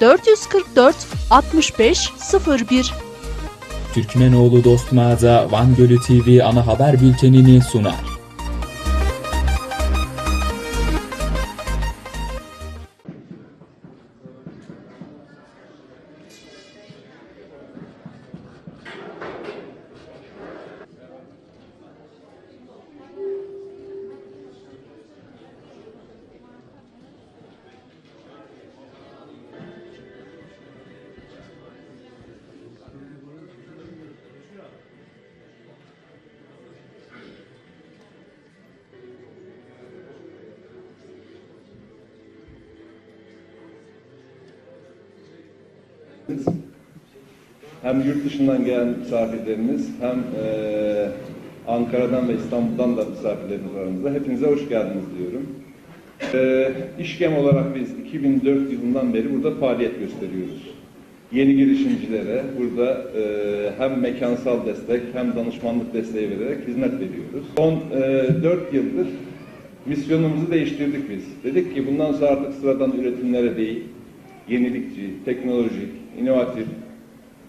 444 65 01 Türkmenoğlu Dost Mağaza Van Gölü TV ana haber bültenini sunar. Hem yurt dışından gelen misafirlerimiz hem eee, Ankara'dan ve İstanbul'dan da misafirlerimiz aramızda. Hepinize hoş geldiniz diyorum. Eee İşgem olarak biz 2004 yılından beri burada faaliyet gösteriyoruz. Yeni girişimcilere burada eee, hem mekansal destek hem danışmanlık desteği vererek hizmet veriyoruz. Son eee 4 yıldır misyonumuzu değiştirdik biz. Dedik ki bundan sonra artık sıradan üretimlere değil, yenilikçi, teknolojik, inovatif,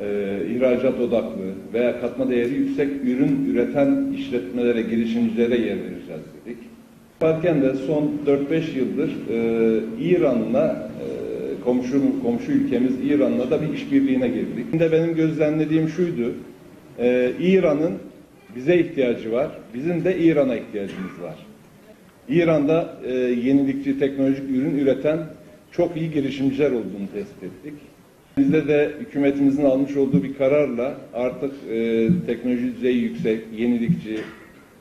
e, ihracat odaklı veya katma değeri yüksek ürün üreten işletmelere, girişimcilere yer vereceğiz dedik. Yaparken de son 4-5 yıldır e, İran'la e, komşu komşu ülkemiz İran'la da bir işbirliğine girdik. Şimdi benim gözlemlediğim şuydu. e, İran'ın bize ihtiyacı var. Bizim de İran'a ihtiyacımız var. İran'da e, yenilikçi teknolojik ürün üreten çok iyi girişimciler olduğunu tespit ettik. Bizde de hükümetimizin almış olduğu bir kararla artık e, teknoloji düzeyi yüksek, yenilikçi,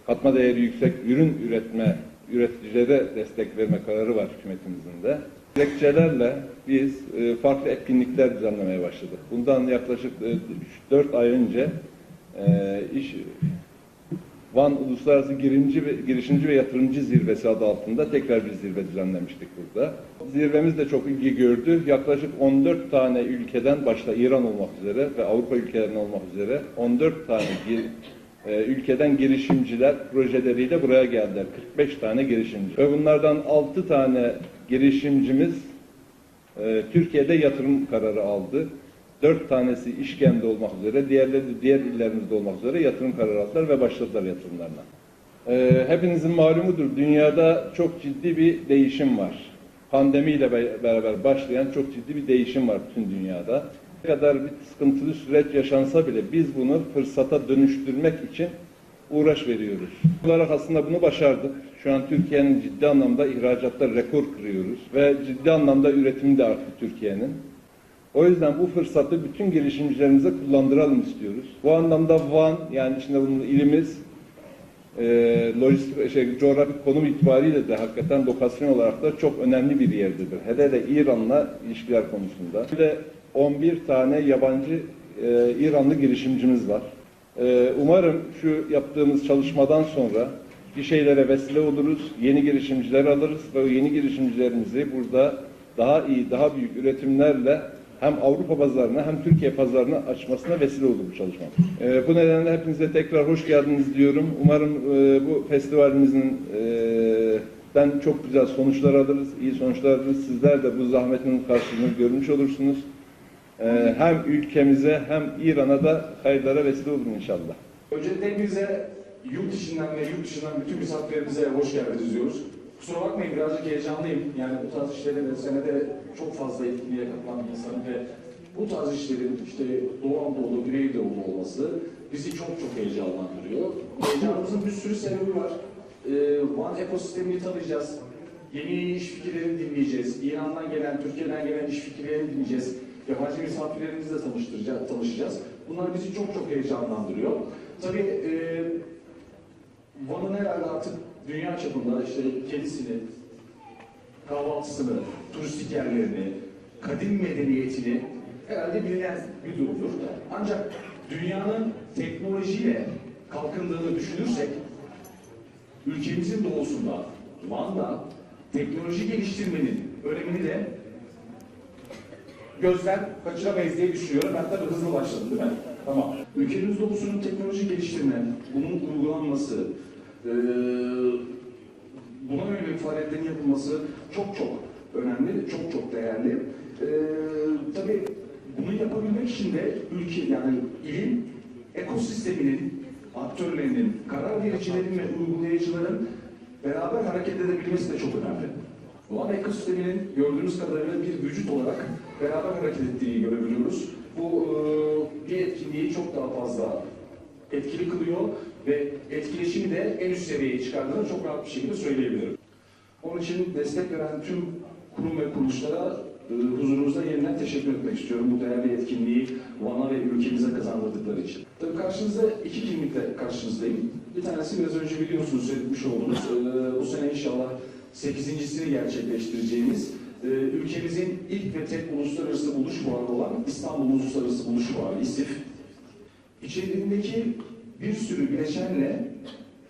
katma değeri yüksek ürün üretme, üreticilere destek verme kararı var hükümetimizin de. Dilekçelerle biz e, farklı etkinlikler düzenlemeye başladık. Bundan yaklaşık e, 3-4 ay önce e, iş Van Uluslararası Girimci ve, Girişimci ve Yatırımcı Zirvesi adı altında tekrar bir zirve düzenlemiştik burada. Zirvemiz de çok ilgi gördü. Yaklaşık 14 tane ülkeden başta İran olmak üzere ve Avrupa ülkelerinden olmak üzere 14 tane e, ülkeden girişimciler projeleriyle buraya geldiler. 45 tane girişimci. Ve bunlardan 6 tane girişimcimiz e, Türkiye'de yatırım kararı aldı. Dört tanesi işkemde olmak üzere, diğerleri de diğer illerimizde olmak üzere yatırım kararı aldılar ve başladılar yatırımlarına. E, hepinizin malumudur, dünyada çok ciddi bir değişim var. Pandemiyle be- beraber başlayan çok ciddi bir değişim var bütün dünyada. Ne kadar bir sıkıntılı süreç yaşansa bile biz bunu fırsata dönüştürmek için uğraş veriyoruz. Olarak aslında bunu başardık. Şu an Türkiye'nin ciddi anlamda ihracatta rekor kırıyoruz ve ciddi anlamda üretimi de arttı Türkiye'nin. O yüzden bu fırsatı bütün girişimcilerimize kullandıralım istiyoruz. Bu anlamda Van yani içinde bulunduğu ilimiz e, lojistik şey, coğrafi konum itibariyle de hakikaten lokasyon olarak da çok önemli bir yerdedir. Hele de İran'la ilişkiler konusunda. De 11 tane yabancı e, İranlı girişimcimiz var. E, umarım şu yaptığımız çalışmadan sonra bir şeylere vesile oluruz, yeni girişimciler alırız ve o yeni girişimcilerimizi burada daha iyi, daha büyük üretimlerle hem Avrupa pazarına hem Türkiye pazarına açmasına vesile olur bu çalışma. Ee, bu nedenle hepinize tekrar hoş geldiniz diyorum. Umarım e, bu festivalimizin e, ben çok güzel sonuçlar alırız, iyi sonuçlar alırız. Sizler de bu zahmetin karşılığını görmüş olursunuz. Ee, hem ülkemize hem İran'a da hayırlara vesile olur inşallah. Öncelikle hepinize yurt içinden ve yurt dışından bütün misafirlerimize hoş geldiniz diyoruz. Kusura bakmayın birazcık heyecanlıyım. Yani bu tarz işlere de senede çok fazla etkinliğe katılan bir insanım ve bu tarz işlerin işte Doğu Anadolu, Güneydoğu olması bizi çok çok heyecanlandırıyor. Heyecanımızın bir sürü sebebi var. Ee, One ekosistemini tanıyacağız. Yeni yeni iş fikirlerini dinleyeceğiz. İran'dan gelen, Türkiye'den gelen iş fikirlerini dinleyeceğiz. Yabancı misafirlerimizle tanıştıracağız, tanışacağız. Bunlar bizi çok çok heyecanlandırıyor. Tabii e, Van'ın herhalde artık dünya çapında işte kedisini, kahvaltısını, turistik yerlerini, kadim medeniyetini herhalde bilinen bir durumdur. Ancak dünyanın teknolojiyle kalkındığını düşünürsek, ülkemizin doğusunda, Van'da teknoloji geliştirmenin önemini de gözden kaçıramayız diye düşünüyorum. Ben tabii hızlı başladım değil mi? Tamam. Ülkemiz doğusunun teknoloji geliştirme, bunun uygulanması, eee buna yönelik faaliyetlerin yapılması çok çok önemli, çok çok değerli. Ee, tabii bunu yapabilmek için de ülke yani ilin ekosisteminin, aktörlerinin, karar vericilerin ve uygulayıcıların beraber hareket edebilmesi de çok önemli. Doğan ekosisteminin gördüğünüz kadarıyla bir vücut olarak beraber hareket ettiğini görebiliyoruz. Bu e, bir etkinliği çok daha fazla etkili kılıyor ve etkileşimi de en üst seviyeye çıkardığını çok rahat bir şekilde söyleyebilirim. Onun için destek veren tüm kurum ve kuruluşlara e, huzurunuzda yeniden teşekkür etmek istiyorum bu değerli etkinliği Van'a ve ülkemize kazandırdıkları için. Tabii karşınızda iki kimlikle karşınızdayım. Bir tanesi biraz önce biliyorsunuz söylemiş olduğunuz e, bu sene inşallah sekizincisini gerçekleştireceğimiz e, ülkemizin ilk ve tek uluslararası buluş fuarı olan İstanbul Uluslararası Buluş Fuarı İSİF. İçeriğindeki bir sürü bileşenle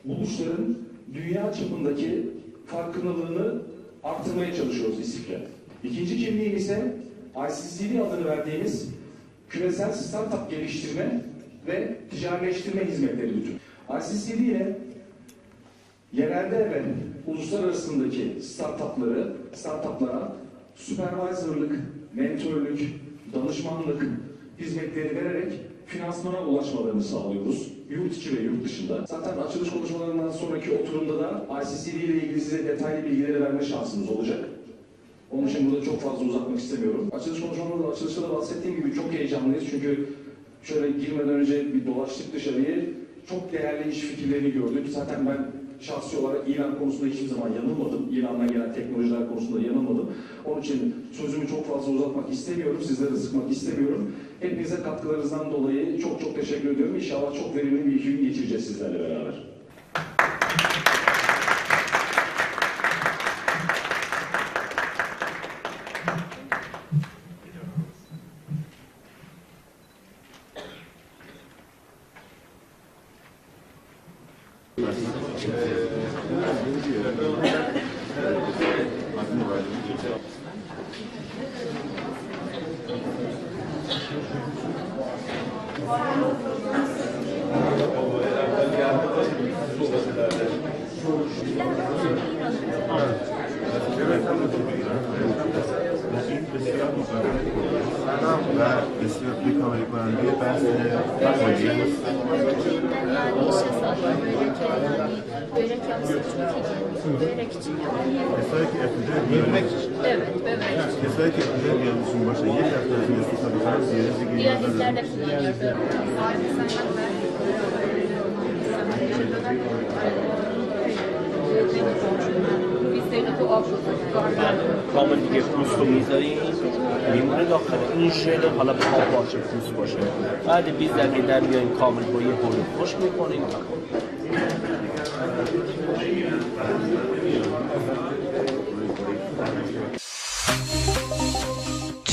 buluşların dünya çapındaki farkındalığını artırmaya çalışıyoruz İSİF'le. İkinci kimliğim ise ICCD adını verdiğimiz küresel startup geliştirme ve ticarileştirme hizmetleri bütün. ICCD ile yerelde ve uluslararasındaki startupları, startuplara supervisorlık, mentörlük, danışmanlık hizmetleri vererek finansmana ulaşmalarını sağlıyoruz. Yurt içi ve yurt dışında. Zaten açılış konuşmalarından sonraki oturumda da ICCD ile ilgili size detaylı bilgileri verme şansımız olacak. Onun için burada çok fazla uzatmak istemiyorum. Açılış konuşmalarında, açılışta da bahsettiğim gibi çok heyecanlıyız. Çünkü şöyle girmeden önce bir dolaştık dışarıyı. Çok değerli iş fikirlerini gördük. Zaten ben şahsi olarak İran konusunda hiçbir zaman yanılmadım. İran'dan gelen teknolojiler konusunda yanılmadım. Onun için sözümü çok fazla uzatmak istemiyorum. Sizleri sıkmak istemiyorum. Hepinize katkılarınızdan dolayı çok çok teşekkür ediyorum. İnşallah çok verimli bir gün geçireceğiz sizlerle beraber. Thank you börek yani börek yapsak çok iyi. Börek için yani. Mesela ki yapacak yemek Evet, Kesinlikle güzel bir yanlışım başa yer yaklaşmıyorsun tabii sana siyasi gündemlerden. کامل دیگه پوست رو می‌ذاریم لیمون داخل. این شعر حالا به آب باشه پوست باشه. بعد 20 دقیقه در میاییم کامل با یه هلو خوش می‌کنیم.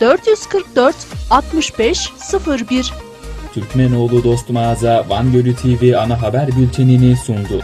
444 65 01 Türkmenoğlu Dost Mağaza Van Gölü TV ana haber bültenini sundu.